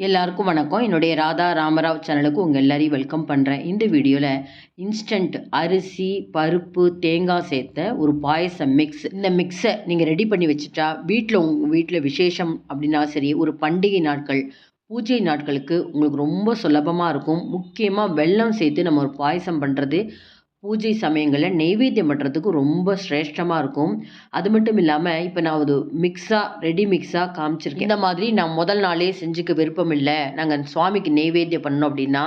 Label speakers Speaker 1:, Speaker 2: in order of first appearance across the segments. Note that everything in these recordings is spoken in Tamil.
Speaker 1: எல்லாருக்கும் வணக்கம். என்னுடைய ராதா ராமராவ் சேனலுக்கு உங்கள் எல்லாரையும் வெல்கம் பண்ணுறேன் இந்த வீடியோவில் இன்ஸ்டன்ட் அரிசி பருப்பு தேங்காய் சேர்த்த ஒரு பாயசம் மிக்ஸ் இந்த மிக்ஸை நீங்கள் ரெடி பண்ணி வச்சுட்டா வீட்டில் உங்கள் வீட்டில் விசேஷம் அப்படின்னா சரி ஒரு பண்டிகை நாட்கள் பூஜை நாட்களுக்கு உங்களுக்கு ரொம்ப சுலபமாக இருக்கும். முக்கியமாக வெல்லம் சேர்த்து நம்ம ஒரு பாயசம் பண்ணுறது பூஜை சமயங்களில் நெய்வேத்தியம் பண்ணுறதுக்கு ரொம்ப சிரேஷ்டமாக இருக்கும். அது மட்டும் இல்லாமல் இப்போ நான் ஒரு மிக்ஸாக ரெடி மிக்ஸாக காமிச்சிருக்கேன். இந்த மாதிரி நான் முதல் நாளே செஞ்சுக்க விருப்பம் இல்லை. நாங்கள் சுவாமிக்கு நெய்வேத்தியம் பண்ணோம் அப்படின்னா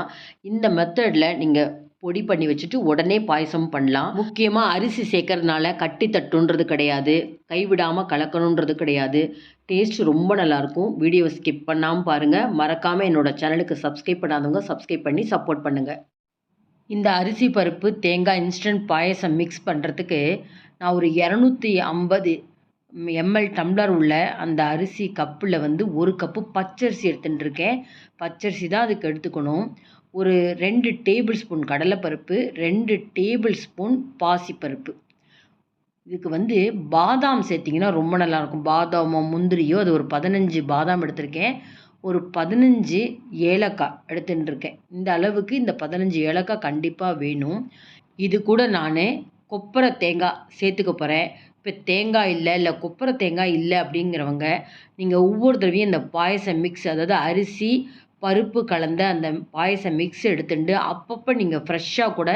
Speaker 1: இந்த மெத்தடில் நீங்கள் பொடி பண்ணி வச்சுட்டு உடனே பாயசம் பண்ணலாம். முக்கியமாக அரிசி சேர்க்கறதுனால கட்டி தட்டுன்றது கிடையாது. கைவிடாமல் கலக்கணுன்றது கிடையாது. டேஸ்ட் ரொம்ப நல்லாயிருக்கும் வீடியோவை ஸ்கிப் பண்ணாமல் பாருங்கள் மறக்காமல் என்னோட சேனலுக்கு சப்ஸ்கிரைப் பண்ணாதவங்க சப்ஸ்கிரைப் பண்ணி சப்போர்ட் பண்ணுங்கள் இந்த அரிசி பருப்பு தேங்காய் இன்ஸ்டன்ட் பாயசம் மிக்ஸ் பண்ணுறதுக்கு நான் ஒரு இரநூத்தி ஐம்பது எம்எல் டம்ளர் உள்ள அந்த அரிசி கப்பில் வந்து ஒரு கப்பு பச்சரிசி எடுத்துட்டுருக்கேன் பச்சரிசி தான் அதுக்கு எடுத்துக்கணும். ஒரு ரெண்டு டேபிள் ஸ்பூன் கடலைப்பருப்பு ரெண்டு டேபிள் ஸ்பூன் பாசிப்பருப்பு. இதுக்கு வந்து பாதாம் சேர்த்திங்கன்னா ரொம்ப நல்லாயிருக்கும் பாதாமோ முந்திரியோ அது ஒரு பதினஞ்சு பாதாம் எடுத்திருக்கேன். ஒரு பதினஞ்சு ஏலக்காய் எடுத்துகிட்டு இருக்கேன் இந்த அளவுக்கு இந்த பதினஞ்சு ஏலக்காய் கண்டிப்பாக வேணும். இது கூட நான் கொப்பரை தேங்காய் சேர்த்துக்க போகிறேன் இப்போ தேங்காய் இல்லை இல்லை கொப்பரை தேங்காய் இல்லை அப்படிங்கிறவங்க நீங்கள் ஒவ்வொரு தடவையும் இந்த பாயசம் மிக்ஸ் அதாவது அரிசி பருப்பு கலந்த அந்த பாயசம் மிக்ஸ் எடுத்துட்டு அப்பப்போ நீங்கள் ஃப்ரெஷ்ஷாக கூட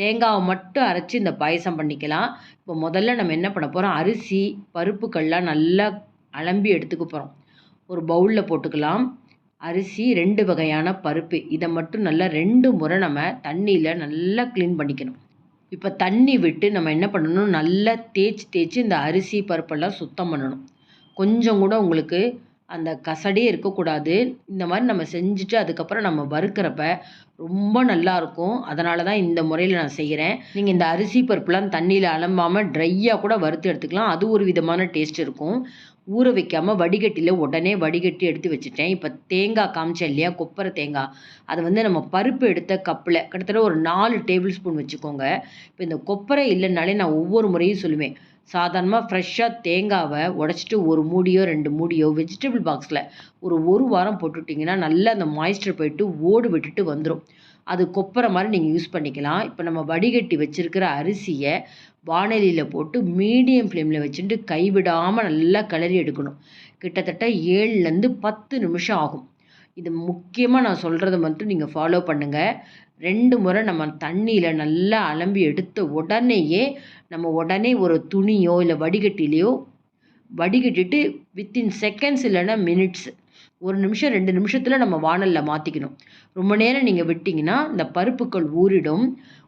Speaker 1: தேங்காவை மட்டும் அரைச்சி இந்த பாயசம் பண்ணிக்கலாம். இப்போ முதல்ல நம்ம என்ன பண்ண போகிறோம் அரிசி பருப்புக்கள்லாம் நல்லா அலம்பி எடுத்துக்க போகிறோம் ஒரு பவுலில் போட்டுக்கலாம். அரிசி ரெண்டு வகையான பருப்பு. இதை மட்டும் நல்லா ரெண்டு முறை நம்ம தண்ணியில் நல்லா க்ளீன் பண்ணிக்கணும். இப்போ தண்ணி விட்டு நம்ம என்ன பண்ணணும்? நல்லா தேய்ச்சி தேய்ச்சி இந்த அரிசி பருப்பெல்லாம் சுத்தம் பண்ணணும். கொஞ்சம் கூட உங்களுக்கு அந்த கசடே இருக்கக்கூடாது. இந்த மாதிரி நம்ம செஞ்சுட்டு அதுக்கப்புறம் நம்ம வறுக்கிறப்ப ரொம்ப நல்லாயிருக்கும் அதனால தான் இந்த முறையில் நான் செய்கிறேன் நீங்கள் இந்த அரிசி பருப்புலாம் தண்ணியில் அலம்பாமல் ட்ரையாக கூட வறுத்து எடுத்துக்கலாம். அது ஒரு விதமான டேஸ்ட் இருக்கும். ஊற வைக்காமல் வடிகட்டியில் உடனே வடிகட்டி எடுத்து வச்சுட்டேன். இப்போ தேங்காய் காமிச்சேன் இல்லையா? கொப்பரை தேங்காய். அதை வந்து நம்ம பருப்பு எடுத்த கப்பில் கிட்டத்தட்ட ஒரு நாலு டேபிள் ஸ்பூன் வச்சுக்கோங்க. இப்போ இந்த கொப்பரை இல்லைனாலே நான் ஒவ்வொரு முறையும் சொல்லுவேன். சாதாரணமாக ஃப்ரெஷ்ஷாக தேங்காவை உடச்சிட்டு ஒரு மூடியோ ரெண்டு மூடியோ வெஜிடபிள் பாக்ஸில் ஒரு ஒரு வாரம் போட்டுட்டிங்கன்னா நல்லா அந்த மாய்ஸ்டர் போயிட்டு ஓடு விட்டுட்டு வந்துடும் அது கொப்பரை மாதிரி நீங்கள் யூஸ் பண்ணிக்கலாம். இப்போ நம்ம வடிகட்டி வச்சுருக்கிற அரிசியை வானலியில் போட்டு மீடியம் ஃப்ளேமில் வச்சுட்டு கைவிடாமல் நல்லா கிளறி எடுக்கணும். கிட்டத்தட்ட ஏழுலேருந்து பத்து நிமிஷம் ஆகும். இது முக்கியமாக நான் சொல்கிறத மட்டும் நீங்கள் ஃபாலோ பண்ணுங்கள் ரெண்டு முறை நம்ம தண்ணியில் நல்லா அலம்பி எடுத்த உடனேயே நம்ம உடனே ஒரு துணியோ இல்லை வடிகட்டிலையோ வடிகட்டிட்டு வித்தின் செகண்ட்ஸ் இல்லைன்னா மினிட்ஸ் ஒரு நிமிஷம் ரெண்டு நிமிஷத்தில் நம்ம வானலில் மாற்றிக்கணும் ரொம்ப நேரம் நீங்கள் விட்டிங்கன்னா இந்த பருப்புக்கள் ஊறிடும்.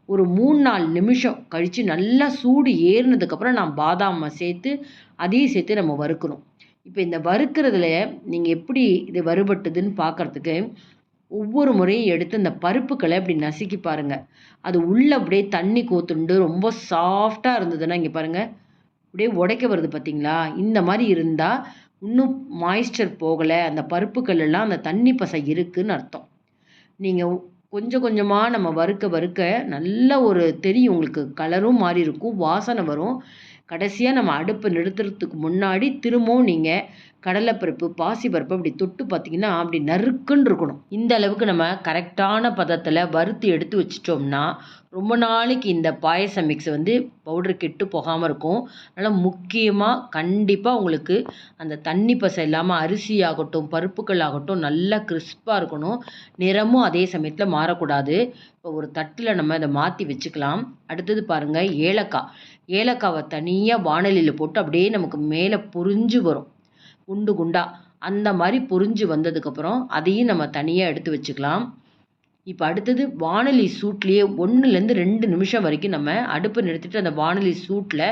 Speaker 1: ஒரு மூணு நாலு நிமிஷம் கழித்து நல்லா சூடு ஏறினதுக்கப்புறம் நான் பாதாமை சேர்த்து அதையும் சேர்த்து நம்ம வறுக்கணும். இப்போ இந்த வறுக்கிறதுல நீங்கள் எப்படி இது வறுபட்டுதுன்னு பார்க்குறதுக்கு ஒவ்வொரு முறையும் எடுத்து இந்த பருப்புக்களை அப்படி நசுக்கி பாருங்கள் அது உள்ளே அப்படியே தண்ணி கோத்துண்டு ரொம்ப சாஃப்டாக இருந்ததுன்னா இங்கே பாருங்கள் அப்படியே உடைக்க வருது பார்த்தீங்களா இந்த மாதிரி இருந்தால் இன்னும் மாய்ஸ்டர் போகலை அந்த பருப்புக்கள் எல்லாம் அந்த தண்ணி பசை இருக்குதுன்னு அர்த்தம். நீங்கள் கொஞ்சம் கொஞ்சமாக நம்ம வறுக்க வறுக்க நல்ல ஒரு தெரியும் உங்களுக்கு கலரும் மாறி இருக்கும் வாசனை வரும். கடைசியாக நம்ம அடுப்பை நிறுத்துறதுக்கு முன்னாடி திரும்பவும் நீங்கள் கடலைப்பருப்பு பாசிப்பருப்பு அப்படி தொட்டு பார்த்தீங்கன்னா அப்படி நறுக்குன்னு இருக்கணும். இந்த அளவுக்கு நம்ம கரெக்டான பதத்தில் வறுத்து எடுத்து வச்சிட்டோம்னா ரொம்ப நாளைக்கு இந்த பாயச மிக்ஸ் வந்து பவுடர் கெட்டு போகாமல் இருக்கும். அதனால் முக்கியமாக கண்டிப்பாக உங்களுக்கு அந்த தண்ணி பசை இல்லாமல் அரிசி ஆகட்டும் பருப்புகள் ஆகட்டும் நல்லா கிறிஸ்பாக இருக்கணும். நிறமும் அதே சமயத்தில் மாறக்கூடாது. இப்போ ஒரு தட்டில் நம்ம இதை மாற்றி வச்சுக்கலாம். அடுத்தது பாருங்கள் ஏலக்காய். ஏலக்காவை தனியாக வானலியில் போட்டு அப்படியே நமக்கு மேலே புரிஞ்சு வரும். குண்டு குண்டாக அந்த மாதிரி பொறிஞ்சு வந்ததுக்கப்புறம் அதையும் நம்ம தனியாக எடுத்து வச்சுக்கலாம். இப்போ அடுத்தது வானொலி சூட்லேயே ஒன்றுலேருந்து ரெண்டு நிமிஷம் வரைக்கும் நம்ம அடுப்பு நிறுத்திட்டு அந்த வானொலி சூட்டில்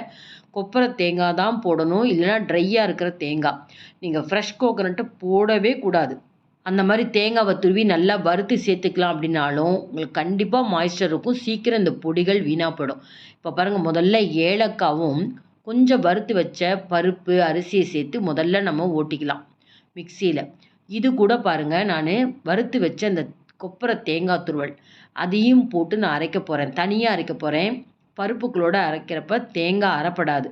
Speaker 1: கொப்பரை தேங்காய் தான் போடணும் இல்லைனா ட்ரையாக இருக்கிற தேங்காய். நீங்கள் ஃப்ரெஷ் கோகனட்டை போடவே கூடாது. அந்த மாதிரி தேங்காவை துருவி நல்லா வறுத்து சேர்த்துக்கலாம் அப்படின்னாலும் உங்களுக்கு கண்டிப்பாக மாய்ஸ்டர் இருக்கும். சீக்கிரம் இந்த பொடிகள் வீணாக போயிடும் இப்போ பாருங்கள் முதல்ல ஏலக்காவும் கொஞ்சம் வறுத்து வச்ச பருப்பு அரிசியை சேர்த்து முதல்ல நம்ம ஓட்டிக்கலாம். மிக்சியில். இது கூட பாருங்கள் நான் வறுத்து வச்ச அந்த கொப்பரை தேங்காய் துருவல். அதையும் போட்டு நான் அரைக்க போகிறேன் தனியாக அரைக்க போகிறேன் பருப்புக்களோடு அரைக்கிறப்ப தேங்காய் அரைப்படாது.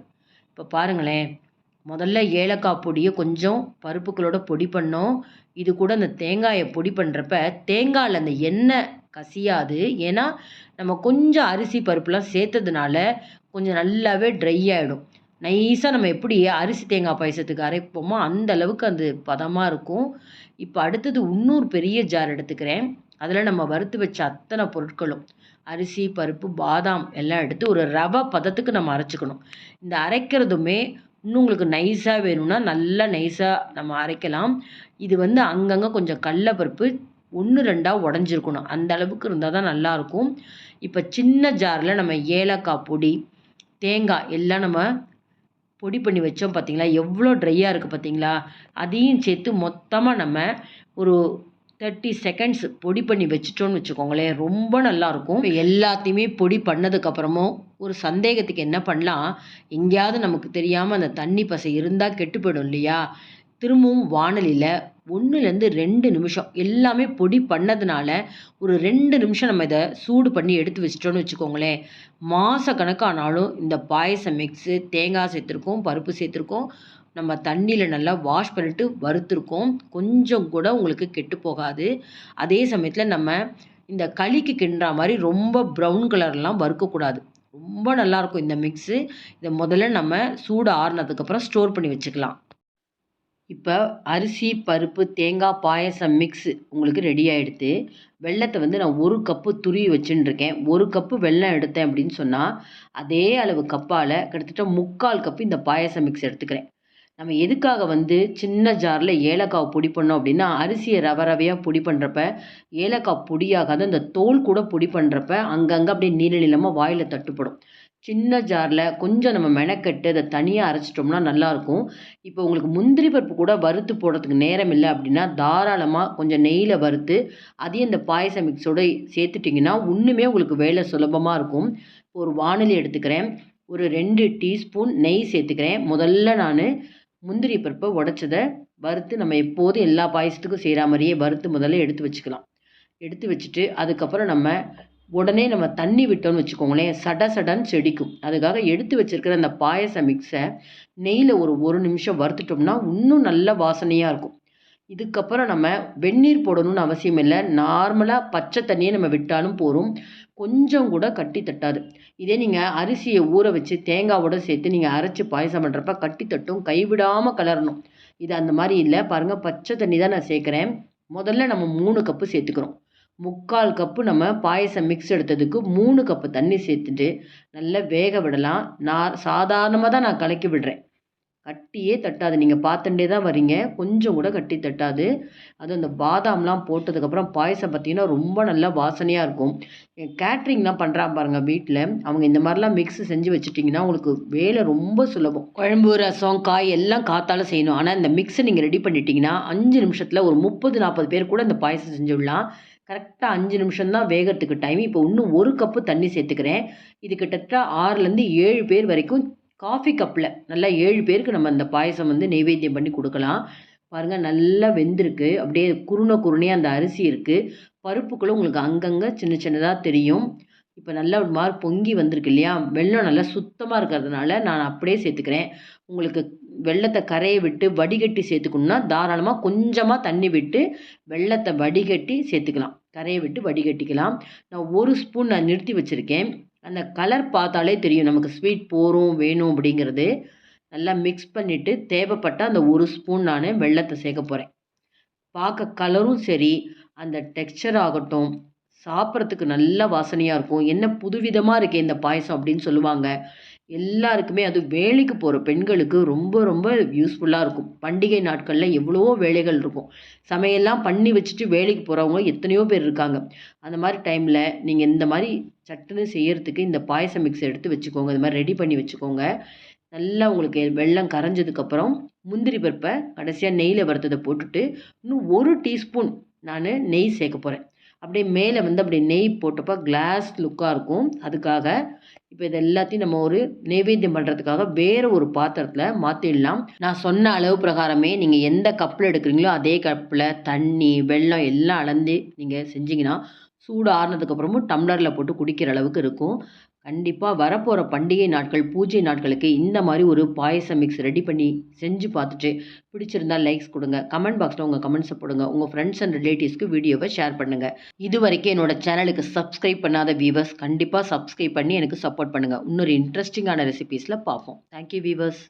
Speaker 1: இப்போ பாருங்களேன். முதல்ல ஏலக்காய் பொடியை கொஞ்சம் பருப்புக்களோட பொடி பண்ணோம். இது கூட அந்த தேங்காயை பொடி பண்ணுறப்ப தேங்காயில் அந்த எண்ணெய் கசியாது. ஏன்னா நம்ம கொஞ்சம் அரிசி பருப்புலாம் சேர்த்ததுனால கொஞ்சம் நல்லாவே ட்ரை ஆகிடும் நைஸாக நம்ம எப்படி அரிசி தேங்காய் பாயசத்துக்கு அரைப்போமோ அந்த அளவுக்கு அது பதமாக இருக்கும். இப்போ அடுத்தது இன்னொரு பெரிய ஜார் எடுத்துக்கிறேன். அதில் நம்ம வறுத்து வச்ச அத்தனை பொருட்களும் அரிசி பருப்பு பாதாம் எல்லாம் எடுத்து ஒரு ரவை பதத்துக்கு நம்ம அரைச்சிக்கணும். இந்த அரைக்கிறதுமே இன்னும் உங்களுக்கு நைஸாக வேணும்னா நல்லா நைஸாக நம்ம அரைக்கலாம். இது வந்து அங்கங்கே கொஞ்சம் கடலப்பருப்பு ஒன்று ரெண்டாக உடஞ்சிருக்கணும். அந்த அளவுக்கு இருந்தால் தான் நல்லாயிருக்கும் இப்போ சின்ன ஜாரில் நம்ம ஏலக்காய் பொடி தேங்காய் எல்லாம் நம்ம பொடி பண்ணி வச்சோம் பார்த்தீங்களா எவ்வளோ ட்ரையாக இருக்குது பார்த்தீங்களா அதையும் சேர்த்து மொத்தமாக நம்ம ஒரு தேர்ட்டி செகண்ட்ஸ் பொடி பண்ணி வச்சிட்டோன்னு வச்சுக்கோங்களேன். ரொம்ப நல்லாயிருக்கும் எல்லாத்தையுமே பொடி பண்ணதுக்கப்புறமும் ஒரு சந்தேகத்துக்கு என்ன பண்ணலாம்? எங்கேயாவது நமக்கு தெரியாமல் அந்த தண்ணி பசை இருந்தால் கெட்டு போயிடும் இல்லையா? திரும்பவும் வானலியில் ஒன்றுலேருந்து ரெண்டு நிமிஷம் எல்லாமே பொடி பண்ணதுனால ஒரு ரெண்டு நிமிஷம் நம்ம இதை சூடு பண்ணி எடுத்து வச்சிட்டோன்னு வச்சுக்கோங்களேன். மாத கணக்கானாலும் இந்த பாயசம் மிக்ஸு தேங்காய் சேர்த்துருக்கோம் பருப்பு சேர்த்துருக்கோம். நம்ம தண்ணியில் நல்லா வாஷ் பண்ணிவிட்டு வறுத்துருக்கோம். கொஞ்சம் கூட உங்களுக்கு கெட்டு போகாது. அதே சமயத்தில் நம்ம இந்த களிக்கு கிண்டுற மாதிரி ரொம்ப ப்ரௌன் கலர்லாம் வறுக்கக்கூடாது. ரொம்ப நல்லாயிருக்கும் இந்த மிக்ஸு இதை முதல்ல நம்ம சூடு ஆறுனதுக்கப்புறம் ஸ்டோர் பண்ணி வச்சுக்கலாம். இப்போ அரிசி பருப்பு தேங்காய் பாயசம் மிக்ஸு உங்களுக்கு ரெடி ஆகிடுது வெள்ளத்தை வந்து நான் ஒரு கப்பு துருவி வச்சுட்டுருக்கேன் ஒரு கப்பு வெல்லம் எடுத்தேன் அப்படின்னு சொன்னால் அதே அளவு கப்பால் கிட்டத்தட்ட முக்கால் கப்பு இந்த பாயசம் மிக்ஸ் எடுத்துக்கிறேன். நம்ம எதுக்காக வந்து சின்ன ஜாரில் ஏலக்காய் பொடி பண்ணோம் அப்படின்னா அரிசியை ரவ ரவையாக பொடி பண்ணுறப்ப ஏலக்காய் பொடியாகாது அந்த தோல் கூட பொடி பண்ணுறப்ப அங்கங்கே அப்படியே நீள நீளமாக வாயில் தட்டுப்படும். சின்ன ஜாரில் கொஞ்சம் நம்ம மெனக்கெட்டு அதை தனியாக அரைச்சிட்டோம்னா நல்லாயிருக்கும். இப்போ உங்களுக்கு முந்திரி பருப்பு கூட வறுத்து போடுறதுக்கு நேரம் இல்லை அப்படின்னா தாராளமாக கொஞ்சம் நெய்யில் வறுத்து அதையும் இந்த பாயச மிக்ஸோடு சேர்த்துட்டிங்கன்னா இன்னுமே உங்களுக்கு வேலை சுலபமாக இருக்கும். ஒரு வானிலை எடுத்துக்கிறேன். ஒரு ரெண்டு டீஸ்பூன் நெய் சேர்த்துக்கிறேன். முதல்ல நான் முந்திரி பருப்பை உடச்சதை வறுத்து நம்ம எப்போதும் எல்லா பாயசத்துக்கும் செய்கிற மாதிரியே வறுத்து முதல்ல எடுத்து வச்சுக்கலாம். எடுத்து வச்சுட்டு அதுக்கப்புறம் நம்ம உடனே நம்ம தண்ணி விட்டோம்னு வச்சுக்கோங்களேன் சட சடன்னு செடிக்கும். அதுக்காக எடுத்து வச்சுருக்கிற அந்த பாயச மிக்ஸை நெய்யில் ஒரு ஒரு நிமிஷம் வறுத்துட்டோம்னா இன்னும் நல்ல வாசனையாக இருக்கும். இதுக்கப்புறம் நம்ம வெந்நீர் போடணும்னு அவசியம் இல்லை. நார்மலாக பச்சை தண்ணியை நம்ம விட்டாலும் போகும் கொஞ்சம் கூட கட்டி தட்டாது. இதே நீங்கள் அரிசியை ஊற வச்சு தேங்காவோட சேர்த்து நீங்கள் அரைச்சி பாயசம் பண்ணுறப்ப கட்டி தட்டும் கைவிடாமல் கலரணும். இது அந்த மாதிரி இல்லை. பாருங்கள் பச்சை தண்ணி தான் நான் சேர்க்குறேன். முதல்ல நம்ம மூணு கப்பு சேர்த்துக்கிறோம். முக்கால் கப்பு நம்ம பாயசம் மிக்ஸ் எடுத்ததுக்கு மூணு கப்பு தண்ணி சேர்த்துட்டு நல்லா வேக விடலாம். நான் சாதாரணமாக தான் நான் கலக்கி விடுறேன். கட்டியே தட்டாது. நீங்கள் பார்த்துட்டே தான் வரீங்க. கொஞ்சம் கூட கட்டி தட்டாது. அதுவும் அந்த பாதாம்லாம் போட்டதுக்கப்புறம் பாயசம் பார்த்திங்கன்னா ரொம்ப நல்லா வாசனையாக இருக்கும். கேட்ரிங்லாம் பண்ணுறான் பாருங்கள் வீட்டில் அவங்க இந்த மாதிரிலாம் மிக்ஸ் செஞ்சு வச்சுட்டிங்கன்னா உங்களுக்கு வேலை ரொம்ப சுலபம். குழம்பு ரசம் காய் எல்லாம் காத்தால செய்யணும். ஆனால் இந்த மிக்ஸை நீங்கள் ரெடி பண்ணிட்டீங்கன்னா அஞ்சு நிமிஷத்தில் ஒரு முப்பது நாற்பது பேர் கூட இந்த பாயசம் செஞ்சு விடலாம். கரெக்டாக அஞ்சு நிமிஷம்தான் வேகிறதுக்கு டைம் இப்போ இன்னும் ஒரு கப்பு தண்ணி சேர்த்துக்கிறேன். இது கிட்டத்தட்ட ஆறுலேருந்து ஏழு பேர் வரைக்கும் காஃபி கப்பில் நல்லா ஏழு பேருக்கு நம்ம அந்த பாயசம் வந்து நெய்வேத்தியம் பண்ணி கொடுக்கலாம். பாருங்கள் நல்லா வெந்திருக்கு. அப்படியே குருணை குருணையாக அந்த அரிசி இருக்குது பருப்புக்குள்ளே உங்களுக்கு அங்கங்கே சின்ன சின்னதாக தெரியும். இப்போ நல்லா ஒரு மாதிரி பொங்கி வந்திருக்கு இல்லையா? வெள்ளம் நல்லா சுத்தமாக இருக்கிறதுனால நான் அப்படியே சேர்த்துக்கிறேன். உங்களுக்கு வெள்ளத்தை கரையை விட்டு வடிகட்டி சேர்த்துக்கணுன்னா தாராளமாக கொஞ்சமாக தண்ணி விட்டு வெள்ளத்தை வடிகட்டி சேர்த்துக்கலாம். கரையை விட்டு வடிகட்டிக்கலாம். நான் ஒரு ஸ்பூன் நான் நிறுத்தி வச்சுருக்கேன். அந்த கலர் பார்த்தாலே தெரியும் நமக்கு ஸ்வீட் போகிறோம் வேணும் அப்படிங்கிறது. நல்லா மிக்ஸ் பண்ணிவிட்டு தேவைப்பட்ட அந்த ஒரு ஸ்பூன் நான் வெள்ளத்தை சேர்க்க போகிறேன் பார்க்க கலரும் சரி அந்த டெக்ஸ்சர் ஆகட்டும் சாப்பிட்றதுக்கு நல்ல வாசனையாக இருக்கும். என்ன புதுவிதமாக இருக்கே இந்த பாயசம் அப்படின்னு சொல்லுவாங்க. எல்லாருக்குமே அது வேலைக்கு போகிற பெண்களுக்கு ரொம்ப ரொம்ப யூஸ்ஃபுல்லாக இருக்கும். பண்டிகை நாட்களில் எவ்வளவோ வேலைகள் இருக்கும். சமையல்லாம் பண்ணி வச்சுட்டு வேலைக்கு போகிறவங்க எத்தனையோ பேர் இருக்காங்க. அந்த மாதிரி டைமில் நீங்கள் இந்த மாதிரி சட்டுன்னு செய்யறதுக்கு இந்த பாயசம் மிக்ஸ் எடுத்து வச்சுக்கோங்க. இந்த மாதிரி ரெடி பண்ணி வச்சுக்கோங்க. நல்லா உங்களுக்கு வெள்ளம் கரைஞ்சதுக்கப்புறம் முந்திரி பருப்பை கடைசியாக நெய்யில் வறுத்ததை போட்டுட்டு இன்னும் ஒரு டீஸ்பூன் நான் நெய் சேர்க்க போகிறேன் அப்படியே மேலே வந்து அப்படி நெய் போட்டப்போ கிளாஸ் லுக்காக இருக்கும். அதுக்காக இப்போ இது எல்லாத்தையும் நம்ம ஒரு நைவேத்தியம் பண்ணுறதுக்காக வேறு ஒரு பாத்திரத்தில் மாற்றிடலாம் நான் சொன்ன அளவு பிரகாரமே நீங்கள் எந்த கப்பில் எடுக்கிறீங்களோ அதே கப்பில் தண்ணி வெள்ளம் எல்லாம் அளந்து நீங்கள் செஞ்சிங்கன்னா சூடு ஆறுனதுக்கப்புறமும் டம்ளரில் போட்டு குடிக்கிற அளவுக்கு இருக்கும். கண்டிப்பாக வரப்போகிற பண்டிகை நாட்கள் பூஜை நாட்களுக்கு இந்த மாதிரி ஒரு பாயசம் மிக்ஸ் ரெடி பண்ணி செஞ்சு பார்த்துட்டு பிடிச்சிருந்தா லைக்ஸ் கொடுங்க. கமெண்ட் பாக்ஸில் உங்கள் கமெண்ட்ஸை போடுங்க. உங்கள் ஃப்ரெண்ட்ஸ் அண்ட் ரிலேட்டிவ்ஸ்க்கு வீடியோவை ஷேர் பண்ணுங்கள் இது வரைக்கும் என்னோட சேனலுக்கு சப்ஸ்கிரைப் பண்ணாத வீவர்ஸ் கண்டிப்பாக சப்ஸ்கிரைப் பண்ணி எனக்கு சப்போர்ட் பண்ணுங்கள் இன்னொரு இன்ட்ரெஸ்டிங்கான ரெசிபீஸில் பார்ப்போம். Thank you viewers